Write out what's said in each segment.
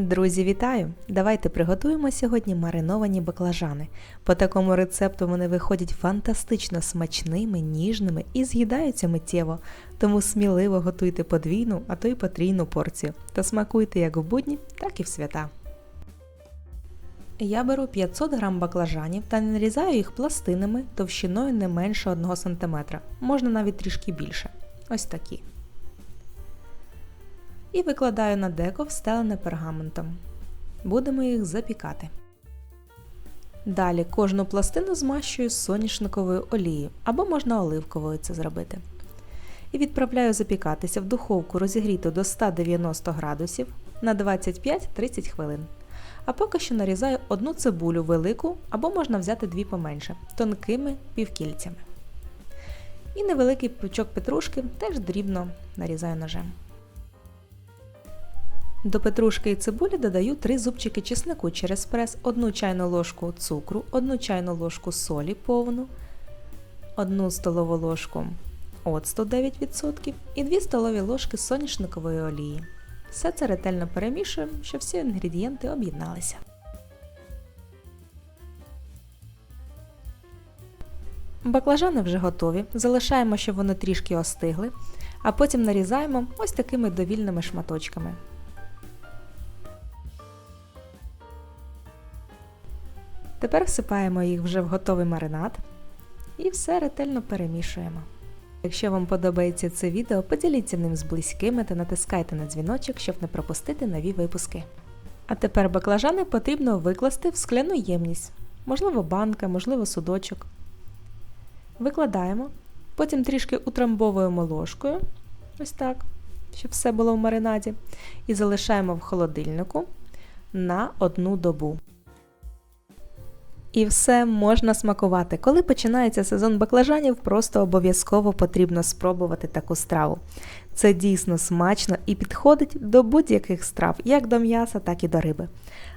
Друзі, вітаю! Давайте приготуємо сьогодні мариновані баклажани. По такому рецепту вони виходять фантастично смачними, ніжними і з'їдаються миттєво. Тому сміливо готуйте подвійну, а то й потрійну порцію та смакуйте як в будні, так і в свята. Я беру 500 г баклажанів та нарізаю їх пластинами товщиною не менше 1 см, можна навіть трішки більше. Ось такі і викладаю на деко встелене пергаментом. Будемо їх запікати. Далі кожну пластину змащую соняшниковою олією або можна оливковою це зробити. І відправляю запікатися в духовку розігріту до 190 градусів на 25-30 хвилин. А поки що нарізаю одну цибулю велику або можна взяти дві поменше, тонкими півкільцями. І невеликий пучок петрушки теж дрібно нарізаю ножем. До петрушки і цибулі додаю 3 зубчики чеснику через прес, 1 чайну ложку цукру, 1 чайну ложку солі повну, 1 столову ложку оцту 9% і 2 столові ложки соняшникової олії. Все це ретельно перемішуємо, щоб всі інгредієнти об'єдналися. Баклажани вже готові. Залишаємо, щоб вони трішки остигли, а потім нарізаємо ось такими довільними шматочками. Тепер всипаємо їх вже в готовий маринад і все ретельно перемішуємо. Якщо вам подобається це відео, поділіться ним з близькими та натискайте на дзвіночок, щоб не пропустити нові випуски. А тепер баклажани потрібно викласти в скляну ємність, можливо, банка, можливо, судочок. Викладаємо, потім трішки утрамбовуємо ложкою, ось так, щоб все було в маринаді, і залишаємо в холодильнику на одну добу. І все можна смакувати. Коли починається сезон баклажанів, просто обов'язково потрібно спробувати таку страву. Це дійсно смачно і підходить до будь-яких страв, як до м'яса, так і до риби.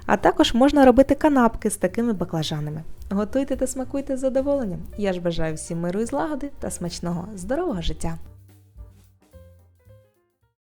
А також можна робити канапки з такими баклажанами. Готуйте та смакуйте з задоволенням. Я ж бажаю всім миру і злагоди та смачного, здорового життя!